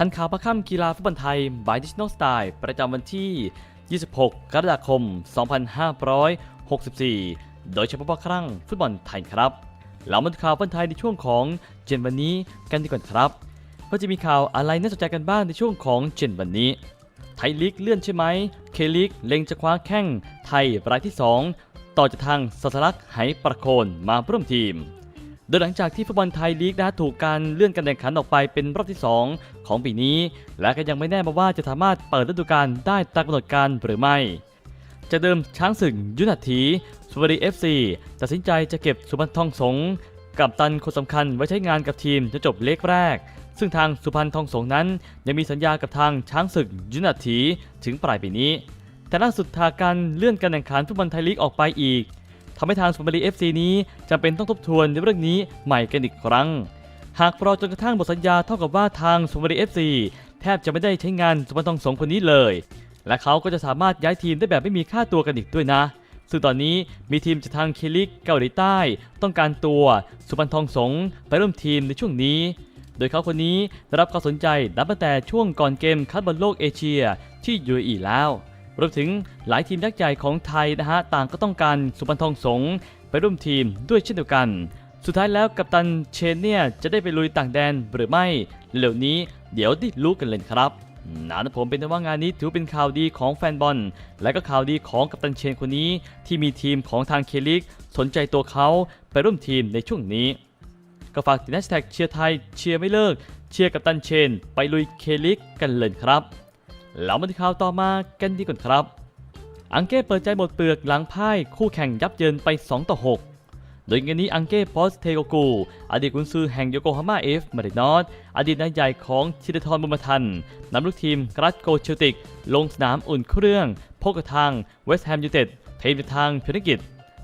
ทันข่าวประค่ำกีฬาฟุตบอลไทย by National Style ประจำวันที่ 26 กรกฎาคม 2564 โดยเฉพาะครั้งฟุตบอลไทยครับเรามาดูข่าวฟุตบอลไทยในช่วงของเจนวันนี้กันดีกว่าครับว่าจะมีข่าวอะไรน่าสนใจกันบ้างในช่วงของเจนวันนี้ ไทยลีกเลื่อนใช่ไหม เคลีกเล็งจะคว้าแข้งไทยรายที่ 2 ต่อจากทางสัสลักไหประโคนมาร่วมทีม โดยหลังจากที่ฟุตบอลไทยลีกนะถูกการเลื่อนการแข่งขันออกไปเป็นรอบที่ 2 ของปีนี้ และก็ยังไม่แน่มาว่าจะสามารถเปิดฤดูกาลได้ตามกำหนดการหรือไม่จะเดิมช้างศึกยุทธถีสุวรรณเอฟซีตัดสินใจจะเก็บสุพรรณทองสงกับตันคนสำคัญไว้ใช้งานกับทีมจะจบเล็กแรก ซึ่งทางสุพรรณทองสงนั้น ยังมีสัญญากับทางช้างศึกยุทธถีถึงปลายปีนี้ แต่ล่าสุดทางการเลื่อนการแข่งขันฟุตบอลไทยลีกออกไปอีก ทำให้ทางสุพรรณบุรีเอฟซีนี้จำเป็นต้องทบทวนในเรื่องนี้ใหม่กันอีกครั้ง หากรอจนกระทั่งหมดสัญญาเท่ากับว่าทางสุพรรณบุรีเอฟซีแทบจะไม่ได้ใช้งานสุพรรณทองสงคนนี้เลย และเขาก็จะสามารถย้ายทีมได้แบบไม่มีค่าตัวกันอีกด้วยนะ ซึ่งตอนนี้มีทีมจากทางเคลิกเกาหลีใต้ ต้องการตัวสุพรรณทองสงไปร่วมทีมในช่วงนี้โดยเขาคนนี้ได้รับความสนใจนับตั้งแต่ช่วงก่อนเกมคัดบอลโลกเอเชียที่ UAE แล้ว รวมถึงหลายทีมยักษ์ใหญ่ของไทยนะฮะต่างก็ต้องการสุพรรณทองสงไปร่วมทีมด้วยเช่นเดียวกัน สุดท้ายแล้วกัปตันเชนเนี่ยจะได้ไปลุยต่างแดนหรือไม่เร็วนี้เดี๋ยวได้รู้กันเลยครับนานะผมเป็นว่างานนี้ถือเป็นข่าวดีของแฟนบอล และก็ข่าวดีของกัปตันเชนคนนี้ที่มีทีมของทางเคลิกสนใจตัวเขาไปร่วมทีมในช่วงนี้ ก็ฝากติดแฮชแท็กเชียร์ไทยเชียร์ไม่เลิก เชียร์กับตันเชน ไปลุยเคลิกกันเลยครับ แล้วมาที่ข่าวต่อมากันดีก่อนครับ อังเก้เปิดใจหมดเปลือกหลังพ่ายคู่แข่งยับเยินไป 2 ต่อ 6 โดยงานนี้อังเก้ปอสเทโกกู อดีตกุนซือแห่งโยโกฮาม่าเอฟมารินอสอดีตนายใหญ่ของชิดทรบุญมาทันนำลูกทีมกรัสโกเชลติก ลงสนามอุ่นเครื่อง พบกับทางเวสต์แฮมยูเต็ดเทมจากทางพิรกิจ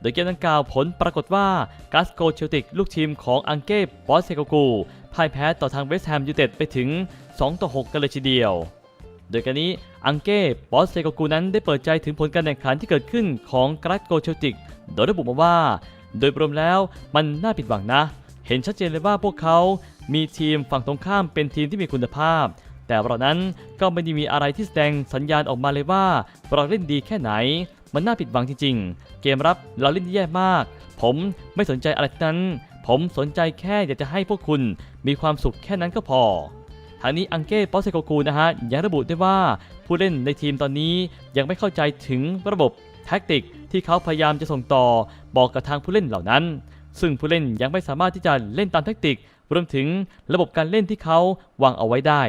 โดยเกมดังกล่าวผลปรากฏว่ากัสโกเชลติก ลูกทีมของอังเก้ปอสเทโกกูพ่ายแพ้ต่อทางเวสต์แฮมยูเต็ดไปถึง 2 ต่อ 6 กันเลยทีเดียว โดยการนี้อังเก้ปอสเซโกกูนั้นได้เปิดใจถึงผลการแข่งขันที่เกิดขึ้นของกราสโกเชลติก โดยระบุมาว่า โดยรวมแล้วมันน่าผิดหวังนะ เห็นชัดเจนเลยว่าพวกเขา มีทีมฝั่งตรงข้ามเป็นทีมที่มีคุณภาพ แต่เรานั้นก็ไม่ได้มีอะไรที่แสดงสัญญาณออกมาเลยว่าเราเล่นดีแค่ไหน มันน่าผิดหวังจริง ๆ เกมรับเราเล่นแย่มาก ผมไม่สนใจอะไรนั้น ผมสนใจแค่อยากจะให้พวกคุณมีความสุขแค่นั้นก็พอ ทางนี้อังเก้ปอสเซโกกูนะฮะยังระบุได้ว่าผู้เล่นในทีมตอนนี้ยังไม่เข้าใจถึงระบบแท็กติกที่เขาพยายามจะส่งต่อบอกกับทางผู้เล่นเหล่านั้น ซึ่งผู้เล่นยังไม่สามารถที่จะเล่นตามแท็กติกรวมถึงระบบการเล่นที่เขาวางเอาไว้ได้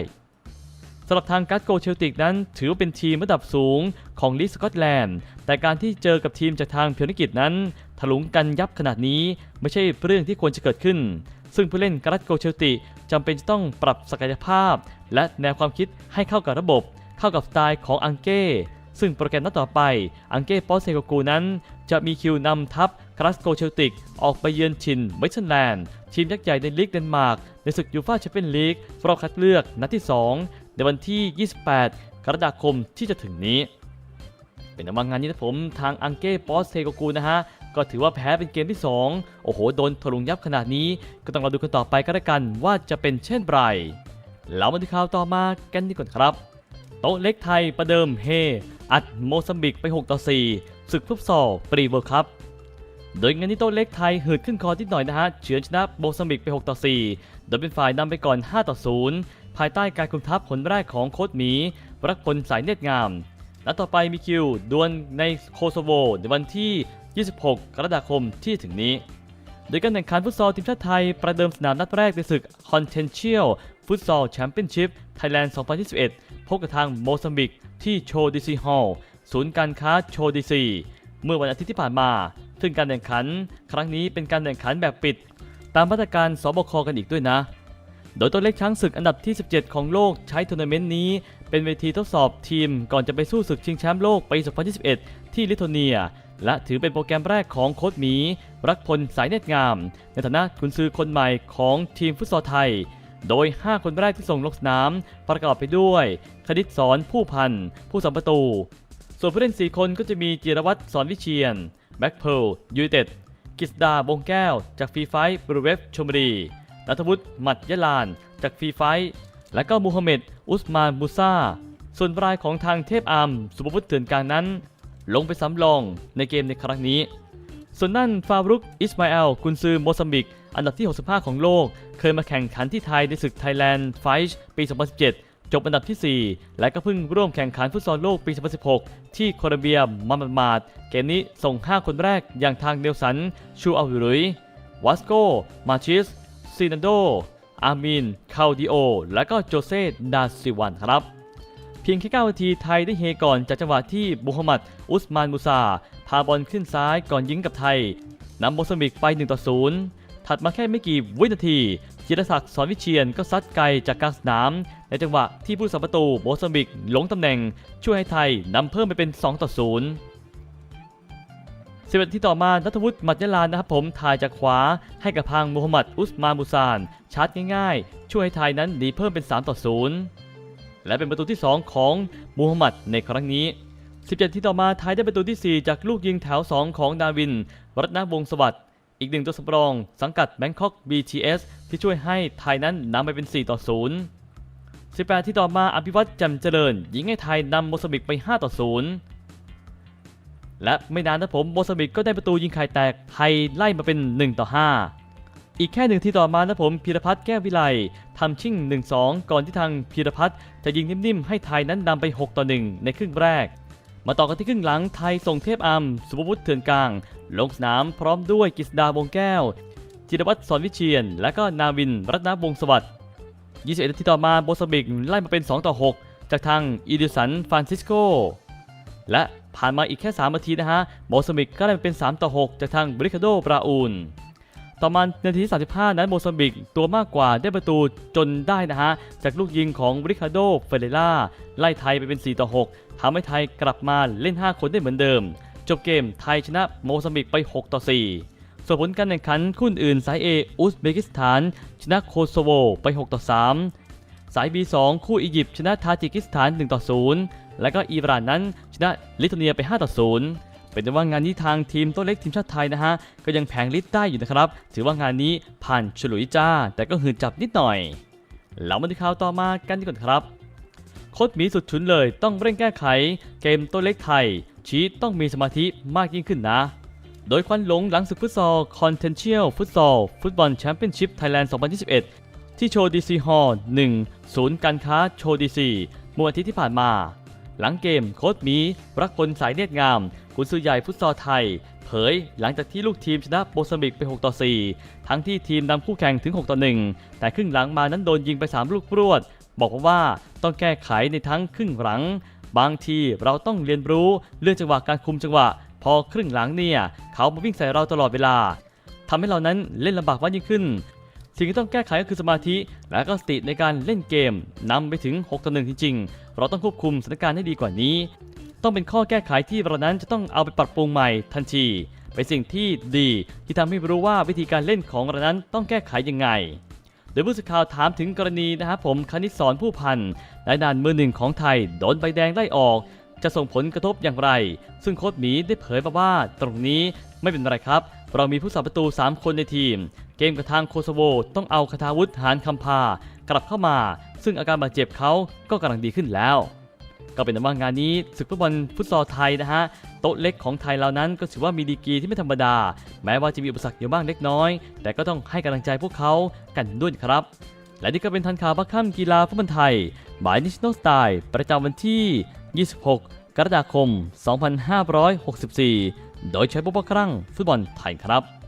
สำหรับทางกัสโกเชลติกนั้น ถือว่าเป็นทีมระดับสูงของลีสกอตแลนด์ แต่การที่เจอกับทีมจากทางเพียวนิกิจนั้นถลุงกันยับขนาดนี้ไม่ใช่เรื่องที่ควรจะเกิดขึ้น ซึ่งผู้เล่นกรัสโกเชลติจำเป็นจะต้องปรับศักยภาพ และแนวความคิดให้เข้ากับระบบ เข้ากับสไตล์ของอังเก้ซึ่งโปรแกรมนัดต่อไป อังเก้ปอสเซโกกูนั้น จะมีคิวนำทัพกรัสโกเชลติก ออกไปเยือนชินเมชันแลนด์ ทีมยักษ์ใหญ่ในลีกเดนมาร์ก ในศึกยูฟ่าแชมเปี้ยนลีกรอบคัดเลือกนัดที่ 2 ในวันที่ 28 กรกฎาคมที่จะถึงนี้ เป็นว่างานนี้นะผมทางอังเก้ปอสเทโกกูนะฮะ ก็ถือว่าแพ้เป็นเกมที่ 2 โอ้โห โดนถลุงยับขนาดนี้ ก็ต้องรอดูกันต่อไปก็แล้วกันว่าจะเป็นเช่นไรแล้วมาดูข่าวต่อมากันดีกว่าครับ โต๊ะเล็กไทยประเดิมเฮ อัดโมซัมบิกไป 6 ต่อ 4 ศึกฟุตซอลปรีเวิร์คคัพโดยงานนี้โต๊ะเล็กไทยหืดขึ้นคอนิดหน่อยนะฮะเฉือนชนะโมซัมบิกไป 6 ต่อ 4 โดยเป็นฝ่ายนำไปก่อน 5 ต่อ 0 ภายใต้การคุมทัพผลแรกของโค้ชหมี รักพลสายเนตรงามและต่อไปมีคิวดวลในโคโซโวในวันที่ 26 กรกฎาคมที่ถึงนี้ โดยการแข่งขันฟุตซอลทีมชาติไทย ประเดิมสนามนัดแรกในศึก Contential Futsal Championship Thailand 2021 พบกับทางโมซัมบิกที่โชดีซีฮอลล์ศูนย์การค้าโชดีซี เมื่อวันอาทิตย์ที่ผ่านมา ซึ่งการแข่งขัน ครั้งนี้เป็นการแข่งขันแบบปิด ตามมาตรการสบคกันอีกด้วยนะ โดยตัวเล็กช้างศึกอันดับที่ 17 ของโลกใช้ทัวร์นาเมนต์นี้ เป็นเวทีทดสอบทีมก่อนจะไปสู้ศึกชิงแชมป์โลกปี 2021 ที่ลิทัวเนีย และถือเป็นโปรแกรมแรกของโค้ชหมี รักพลสายเนตรงาม ในฐานะกุนซือคนใหม่ของทีมฟุตซอลไทย โดย 5 คนแรกที่ส่งลงสนาม ประกอบไปด้วยคดิษสอนผู้พัน ผู้สัมประตู ส่วนผู้เล่น 4 คนก็จะมีจิรวัตรสอนวิเชียนแบ็กเพลยูเต็ดกิษดาบงแก้ว จากฟีไฟบรูเวฟชมรีนัทวุฒิหมัดยะลาน จากฟีไฟและก็มูฮัมเหม็ดอุสมานมูซาส่วนรายของทางเทพอามสุภวุฒิเถื่อนกลางนั้น ลงไปซ้ำรองในเกมในครั้งนี้ ส่วนนั่นฟารุกอิสมาเอลกุนซือโมซัมบิก อันดับที่ 65 ของโลก เคยมาแข่งขันที่ไทยในศึกไทยแลนด์ไฟท์ปี 2017 จบอันดับที่ 4 และก็เพิ่งร่วมแข่งขันฟุตซอลโลกปี 2016 ที่โคลอมเบียมามามาดเกมนี้ส่ง 5 คนแรกอย่างทางเนลสัน ชูอัลรุย วัสโก มาชิสซินาโด อามิน คาดิโอ และก็โจเซ ดาซิวันครับ เพียงแค่9นาทีไทยได้เฮก่อนจากจังหวะที่บุฮัมมัด อุสมานมูซา พาบอลขึ้นซ้ายก่อนยิงกับไทยนำโมซัมบิกไป1ต่อ0ถัดมาแค่ไม่กี่วินาทีจิรศักดิ์สอนวิเชียนก็ซัดไกลจากกลางสนาม ในจังหวะที่ผู้สัมประตูโมซัมบิกหลงตำแหน่ง ช่วยให้ไทยนำเพิ่มไปเป็น2ต่อ0สิบนาทีต่อมานัทวุฒิมัดยาลานนะครับผมถ่ายจากขวาให้กับพังมูฮัมหมัดอุสมานมูซานชาร์จง่ายๆ ช่วยให้ไทยนั้นหนีเพิ่มเป็น 3 ต่อ 0 และเป็นประตูที่ 2 ของมูฮัมหมัดในครั้งนี้ 17 ที่ต่อมาไทยได้ประตูที่ 4 จากลูกยิงแถว 2 ของดาวินรัตนวงศ์สวัสดิ์อีกหนึ่งตัวสำรอง สังกัดแบงคอก BTS ที่ช่วยให้ไทยนั้นนำไปเป็น 4 ต่อ 0 18 ที่ต่อมาอภิวัตรจ่มเจริญ ยิงให้ไทยนำโมซัมบิกไป 5 ต่อ 0 และไม่นานนะผมโมซัมบิกก็ได้ประตูยิงไข่แตกไทยไล่มาเป็น 1 ต่อ 5 อีกแค่หนึ่งที่ต่อมานะผมพีรพัฒน์แก้ววิไลทำชิ่ง 1-2 ก่อนที่ทางพีรพัฒน์จะยิงนิ่มๆ ให้ไทยนั้นนำไป 6 ต่อ 1 ในครึ่งแรก มาต่อกันที่ครึ่งหลังไทยส่งเทพอัมสุภวุฒิเถื่อนกลาง ลงสนามพร้อมด้วยกฤษดาวงแก้ว จิรวัตรสอนวิเชียน และก็นาวิน รัตนวงสวัสดิ์21นาทีต่อมาโมซัมบิกไล่มาเป็น 2 ต่อ 6 จากทางอีดิสันฟรานซิสโกและผ่านมาอีกแค่ 3 นาทีนะฮะโมซัมบิกก็ได้มาเป็น 3 ต่อ 6 จากทางบริคาโดบราอูน ต่อมานาที 35 นั้นโมซัมบิกตัวมากกว่าได้ประตูจนได้นะฮะ จากลูกยิงของบริคาโดเฟเรล่าไล่ไทยไปเป็น 4 ต่อ 6ทำให้ไทยกลับมาเล่น 5 คนได้เหมือนเดิม จบเกมไทยชนะโมซัมบิกไป 6 ต่อ 4 ส่วนผลการแข่งขันคู่อื่นสาย A อุซเบกิสถาน ชนะโคโซโวไป 6 ต่อ 3 สาย B2 คู่อียิปต์ชนะทาจิกิสถาน 1 ต่อ 0 และก็อิหร่านนั้นชนะลิทัวเนียไป 5 ต่อ 0 เป็นแต่ว่างานนี้ทางทีมโตัวเล็กทีมชาติไทยนะฮะ ก็ยังแผงลิดได้อยู่นะครับ ถือว่างานนี้ผ่านฉลุยจ้า แต่ก็หืนจับนิดหน่อย เรามาดูข่าวต่อมากันดีกว่าครับโค้ชหมีสุดฉุนเลยต้องเร่งแก้ไข เกมโตัวเล็กไทย ชี้ต้องมีสมาธิมากยิ่งขึ้นนะ โดยควันหลงหลังศึกฟุตซอลคอนเทนเชียลฟุตซอลฟุตบอลแชมเปี้ยนชิพไทยแลนด์2021 ที่โชว์ดีซีฮอลล์1ศูนย์การค้าโชว์ดีซีเมื่อวันอาทิตย์ที่ผ่านมา หลังเกมโค้ชมีรักพลสายเนียดงามกุนซือใหญ่ฟุตซอลไทย เผยหลังจากที่ลูกทีมชนะโบซัมบิกไป 6 ต่อ 4 ทั้งที่ทีมนำคู่แข่งถึง 6 ต่อ 1 แต่ครึ่งหลังมานั้นโดนยิงไป 3 ลูกรวด บอกว่าต้องแก้ไขในทั้งครึ่งหลัง บางทีเราต้องเรียนรู้เรื่องจังหวะการคุมจังหวะ พอครึ่งหลังเนี่ย เขามาวิ่งใส่เราตลอดเวลาทำให้เรานั้นเล่นลำบากมากยิ่งขึ้น สิ่งที่ต้องแก้ไขก็คือสมาธิและก็สติในการเล่นเกมนำไปถึง6ต่อ1จริงๆ เราต้องควบคุมสถานการณ์ให้ดีกว่านี้ ต้องเป็นข้อแก้ไขที่เรานั้นจะต้องเอาไปปรับปรุงใหม่ทันทีเป็นสิ่งที่ดีที่ทำให้รู้ว่าวิธีการเล่นของเรานั้นต้องแก้ไขยังไงโดยผู้สื่อข่าวถามถึงกรณีนะครับผมคณิตสอนผู้พันนายนานมือหนึ่งของไทยโดนใบแดงไล่ออก จะส่งผลกระทบอย่างไร ซึ่งโค้ชหมีได้เผยมาว่าตรงนี้ไม่เป็นไรครับ เรามีผู้สาประตู 3 คนในทีม เกมกับทางโคโซโวต้องเอาคาทาวุฒิหานคำพากลับเข้ามา ซึ่งอาการบาดเจ็บเขาก็กำลังดีขึ้นแล้ว ก็เป็นว่างานนี้ศึกฟุตบอลฟุตซอลไทยนะฮะโต๊ะเล็กของไทยเรานั้นก็ถือว่ามีดีกรีที่ไม่ธรรมดา แม้ว่าจะมีอุปสรรคอยู่บ้างเล็กน้อย แต่ก็ต้องให้กำลังใจพวกเขากันด้วยครับ และนี่ก็เป็นทันข่าวบัคค่ำกีฬาฟุตบอลไทยบายนิชโนสไตล์ประจำวันที่ 26 กรกฎาคม 2564 โดยใช้โปรโมครั้งฟุตบอลไทยครับ